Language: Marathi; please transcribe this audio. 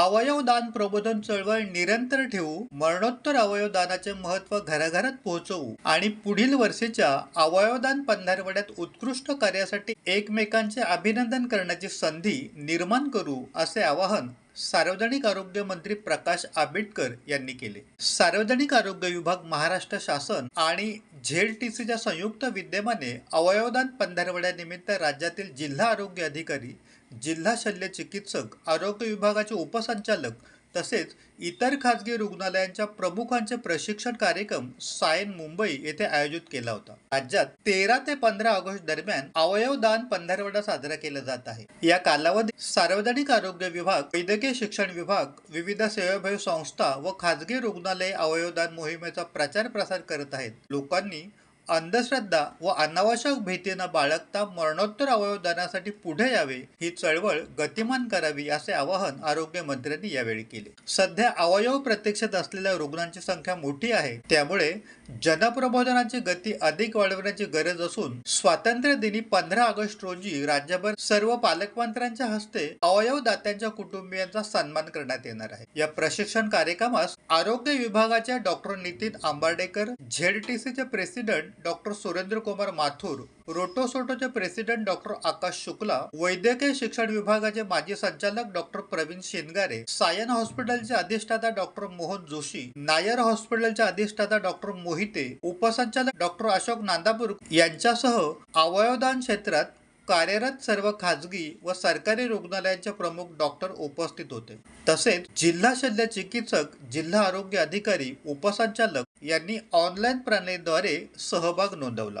अवयवदान प्रबोधन चळवळ निरंतर ठेवू मरणोत्तर अवयवदानाचे महत्त्व घराघरात पोहोचवू आणि पुढील वर्षीच्या अवयवदान पंधरवड्यात उत्कृष्ट कार्यासाठी एकमेकांचे अभिनंदन करण्याची संधी निर्माण करू असे आवाहन सार्वजनिक आरोग्य मंत्री प्रकाश आंबेडकर यांनी केले. सार्वजनिक आरोग्य विभाग महाराष्ट्र शासन आणि झेड टी सीच्या संयुक्त विद्यमाने अवयवदान पंधरवड्यानिमित्त राज्यातील जिल्हा आरोग्य अधिकारी जिल्हा शल्य चिकित्सक आरोग्य विभागाचे उपसंचालक तसेच इतर खाजगी रुग्णालयांच्या प्रमुखांचे प्रशिक्षण कार्यक्रम सायन मुंबई येथे आयोजित केला होता. राज्यात तेरा ते पंधरा ऑगस्ट दरम्यान अवयव दान पंधरवडा साजरा केला जात आहे. या कालावधीत सार्वजनिक आरोग्य विभाग वैद्यकीय शिक्षण विभाग विविध सेवाभावी संस्था व खाजगी रुग्णालय अवयवदान मोहिमेचा प्रचार प्रसार करत आहेत. लोकांनी अंधश्रद्धा व अनावश्यक भीतीनं बाळगता मरणोत्तर अवयवदानासाठी पुढे यावे ही चळवळ गतिमान करावी असे आवाहन आरोग्य मंत्र्यांनी यावेळी केले. सध्या अवयव प्रत्यक्षात असलेल्या रुग्णांची संख्या मोठी आहे. त्यामुळे जनप्रबोधनाची गती अधिक वाढवण्याची गरज असून स्वातंत्र्य दिनी पंधरा ऑगस्ट रोजी राज्यभर सर्व पालकमंत्र्यांच्या हस्ते अवयवदात्यांच्या कुटुंबियांचा सन्मान करण्यात येणार आहे. या प्रशिक्षण कार्यक्रमास आरोग्य विभागाच्या डॉक्टर नितीन आंबाडेकर झेडटीसीचे प्रेसिडेंट डॉक्टर सुरेंद्र कुमार माथुर रोटोसोटोचे प्रेसिडेंट डॉक्टर आकाश शुक्ला वैद्यकीय शिक्षण विभागाचे माजी संचालक डॉक्टर प्रवीण शेनगारे सायन हॉस्पिटलचे अधिष्ठाता डॉक्टर मोहन जोशी नायर हॉस्पिटलचे अधिष्ठाता डॉक्टर मोहिते उपसंचालक डॉक्टर अशोक नांदापूर यांच्यासह अवयवदान क्षेत्रात कार्यरत सर्व खाजगी व सरकारी रुग्णालयांचे प्रमुख डॉक्टर उपस्थित होते. तसेच जिल्हा शल्य चिकित्सक जिल्हा आरोग्य अधिकारी उपसंचालक यांनी ऑनलाईन प्रणालीद्वारे सहभाग नोंदवला.